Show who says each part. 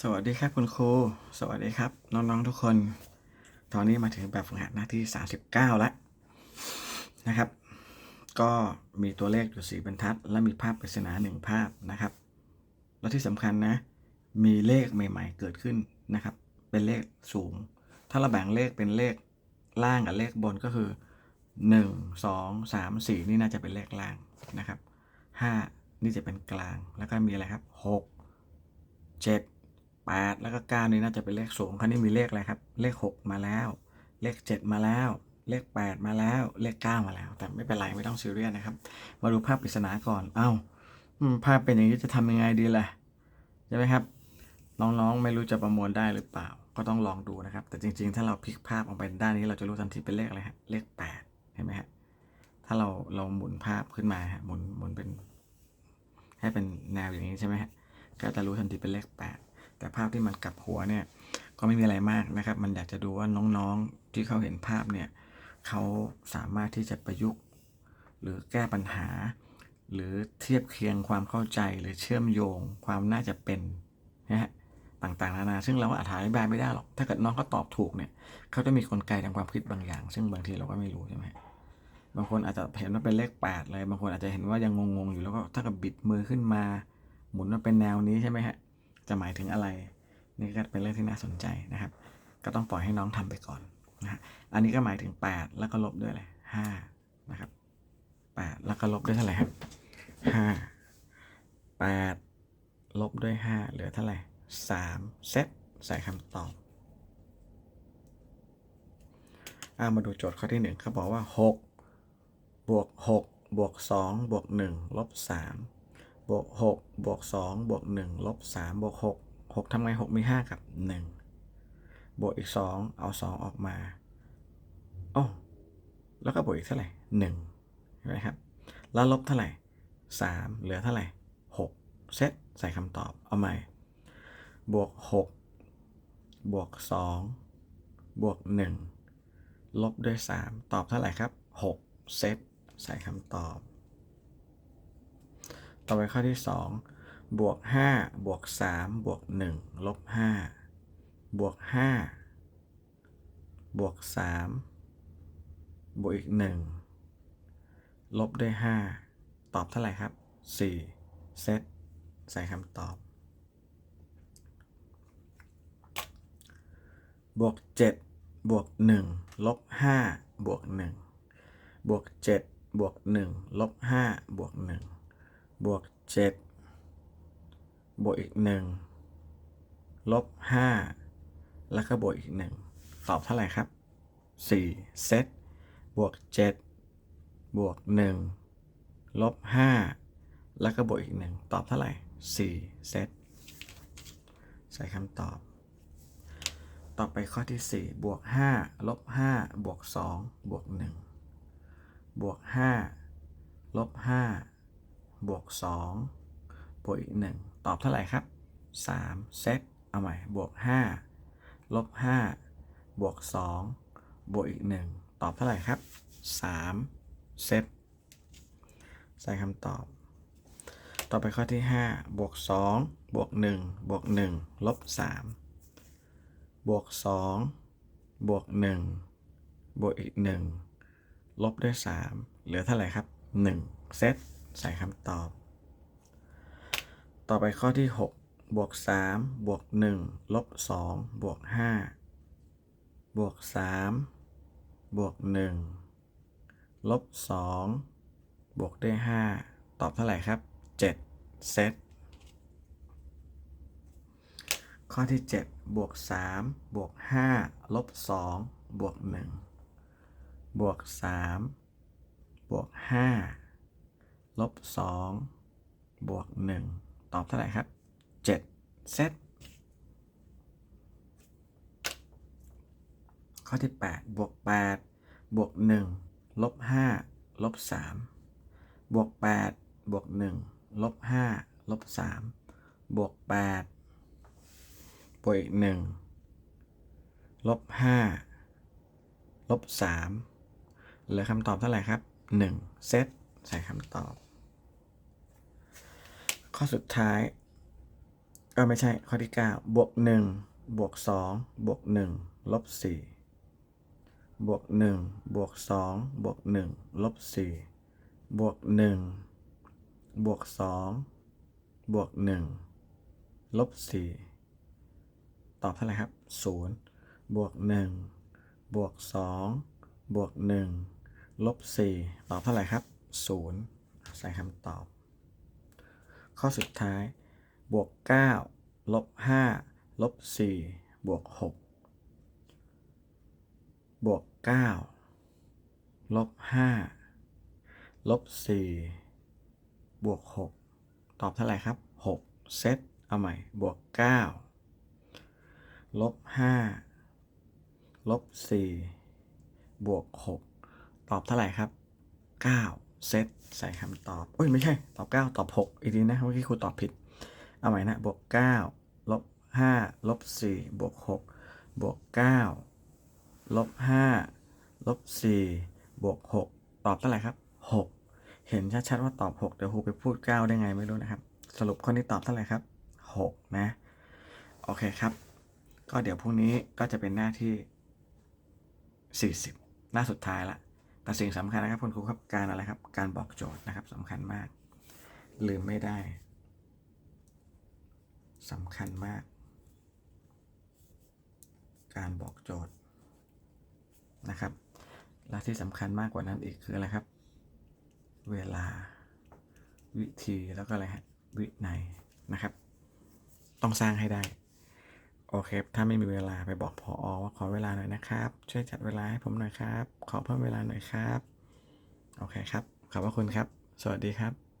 Speaker 1: สวัสดีครับคุณครู สวัสดีครับ น้องๆทุกคน ตอนนี้มาถึงแบบฝึกหัดหน้าที่ 39 แล้วนะครับ ก็มีตัวเลขอยู่ 4บรรทัด และมีภาพปริศนาหนึ่งภาพนะครับ และที่สำคัญนะ มีเลขใหม่ๆเกิดขึ้นนะครับ เป็นเลขสูง ถ้าเราแบ่งเลขเป็นเลขล่างกับเลขบนก็คือ 1 2 3 4 นี่น่าจะเป็นเลขล่างนะครับ 5 นี่จะเป็นกลาง แล้วก็มีอะไรครับ 6 7 8 แล้วก็ 9 นี่น่าจะเป็นเลขสูงคราวนี้มีเลขอะไรครับ เลข 6 มาแล้ว เลข 7 มาแล้ว เลข 8 มาแล้ว เลข 9 มาแล้ว แต่ไม่เป็นไรไม่ต้องซีเรียสนะครับ มาดูภาพปริศนาก่อน เอ้าภาพเป็นอย่างนี้จะทำยังไงดีล่ะใช่ไหมครับ น้องๆ ไม่รู้จะประมวลได้หรือเปล่า ก็ต้องลองดูนะครับ แต่จริงๆ ถ้าเราพลิกภาพออกไปด้านนี้ เราจะรู้ทันทีเป็นเลขอะไรฮะ เลข 8 เห็นไหมฮะ ถ้าเราเราหมุนภาพขึ้นมาฮะ หมุนหมุนเป็น ให้เป็นแนวอย่างนี้ใช่ไหมฮะ ก็จะรู้ทันทีเป็นเลข 8 แต่ภาพที่มันกลับหัวเนี่ยก็ไม่มีอะไรมากนะครับ มันอยากจะดูว่าน้องๆที่เขาเห็นภาพเนี่ยเขาสามารถที่จะประยุกต์ หรือแก้ปัญหา หรือเทียบเคียงความเข้าใจหรือเชื่อมโยง ความน่าจะเป็นนะฮะต่างๆนานา ซึ่งเราก็อธิบายไม่ได้หรอก ถ้าเกิดน้องเขาตอบถูกเนี่ยเขาจะมีกลไกทางความคิดบางอย่าง ซึ่งบางทีเราก็ไม่รู้ใช่ไหมบางคนอาจจะเห็นว่าเป็นเลข 8 เลย บางคนอาจจะเห็นว่ายังงงๆอยู่แล้วก็ถ้ากับบิดมือขึ้นมา หมุนมาเป็นแนวนี้ใช่ไหมฮะ จะหมายถึงอะไร นี่ก็เป็นเรื่องที่น่าสนใจนะครับ ก็ต้องปล่อยให้น้องทำไปก่อนนะฮะอันนี้ก็หมายถึง 8 แล้วก็ลบด้วยอะไรห้านะครับ8แล้วก็ลบด้วยเท่าไหร่ครับ5 8ลบด้วย5เหลือเท่าไหร่3เซตใส่คำตอบอามาดูโจทย์ข้อที่1เขาบอกว่า6บวก6บวก2บวก1ลบ3 บวก6บวก2บวก1ลบ3บวก6 6ทำไง 6 มี 5 กับ 1 บวกอีก 2 เอา 2 ออกมาโอ้แล้วก็บวกอีกเท่าไหร่1ใช่ไหมครับ แล้วลบเท่าไหร่ 3 เหลือเท่าไหร่ 6 เซตใส่คำตอบ เอาใหม่ บวก 6 บวก 2 บวก 1 ลบด้วย 3 ตอบเท่าไหร่ครับ 6 เซตใส่คำตอบ ต่อไปข้อที่ 2 บวก 5 บวก 3 บวก 1 ลบ 5 บวก 5 บวก 3 บวกอีก 1 ลบด้วย 5 ตอบเท่าไหร่ครับ 4 เซตใส่คำตอบบวก 7 บวก 1 ลบ 5 บวก 1 บวก 7 บวก 1 ลบ 5 บวก 1 บวก7บวกอีก1ลบ5แล้วก็บวกอีก1ตอบเท่าไหร่ครับ4เซตบวก7บวก1ลบ5แล้วก็บวกอีก1ตอบเท่าไหร่4เซตใส่คำตอบ ต่อไปข้อที่4บวก5ลบ5บวก2บวก1บวก5ลบ5 บวก2บวกอีก 1 ตอบเท่าไหร่ครับ 3 เซตเอาใหม่ บวก 5 ลบ 5 บวก 2 บวกอีก 1 ตอบเท่าไหร่ครับ 3 เซตใส่คำตอบ ต่อไปข้อที่ 5 บวก 2 บวก 1 บวก 1 ลบ 3 บวก 2 บวก 1 บวกอีก 1 ลบด้วย 3 เหลือเท่าไหร่ครับ 1 เซต ใส่คำตอบ ต่อไปข้อที่ 6 บวก 3 บวก 1 ลบ 2 บวก 5 บวก 3 บวก 1 ลบ 2 บวกด้วย 5 ตอบเท่าไหร่ครับ 7 เซตข้อที่ 7 บวก 3 บวก 5 ลบ 2 บวก 1 บวก 3 บวก 5 ลบ2บวก 1 ตอบเท่าไหร่ครับ 7 เซต ข้อที่ 8 บวก 8 บวก 1 ลบ 5 ลบ 3 บวก 8 บวก 1 ลบ 5 ลบ 3 บวก 8 บวกอีกหนึ่งลบห้าลบสามเหลือคำตอบเท่าไหร่ครับหนึ่งเซตใส่คำตอบ ข้อสุดท้ายเออไม่ใช่ ข้อที่ 9 บวก 1 บวก 2 บวก 1 ลบ 4 บวก 1 บวก 2 บวก 1 ลบ 4 บวก 1 บวก 2 บวก 1 ลบ 4 ตอบเท่าไหร่ครับ 0 บวก 1 บวก 2 บวก 1 ลบ 4 ตอบเท่าไหร่ครับ 0 ใส่คำตอบ ข้อสุดท้าย บวก 9 ลบ 5 ลบ 4 บวก 6 บวก 9 ลบ 5 ลบ 4 บวก 6 ตอบเท่าไหร่ครับ 6 เซต เอาใหม่ บวก 9 ลบ 5 ลบ 4 บวก 6 ตอบเท่าไหร่ครับ 9 เซตใส่คำตอบอุ้ยไม่ใช่ ตอบ 9 ตอบ 6 อีกทีนะเมื่อกี้ครูตอบผิด เอาใหม่นะ บวก 9 ลบ 5 ลบ 4 บวก 6 บวก 9 ลบ 5 ลบ 4 บวก 6 ตอบเท่าไหร่ครับ 6 เห็นชัดๆว่าตอบ 6 เดี๋ยวครูไปพูด 9 ได้ไงไม่รู้นะครับ สรุปข้อนี้ตอบเท่าไหร่ครับ 6 นะ โอเคครับ ก็เดี๋ยวพรุ่งนี้ก็จะเป็นหน้าที่ 40 หน้าสุดท้ายละ แต่สิ่งสำคัญนะครับคุณครูครับการอะไรครับ การบอกโจทย์นะครับสำคัญมาก ลืมไม่ได้สำคัญมาก การบอกโจทย์นะครับ และที่สำคัญมากกว่านั้นอีกคืออะไรครับ เวลา วิธีแล้วก็อะไรฮะวินัยนะครับ ต้องสร้างให้ได้ โอเค ถ้าไม่มีเวลาไปบอกพออว่าขอเวลาหน่อยนะครับ ช่วยจัดเวลาให้ผมหน่อยครับ ขอเพิ่มเวลาหน่อยครับ โอเคครับ ขอบพระคุณครับ สวัสดีครับ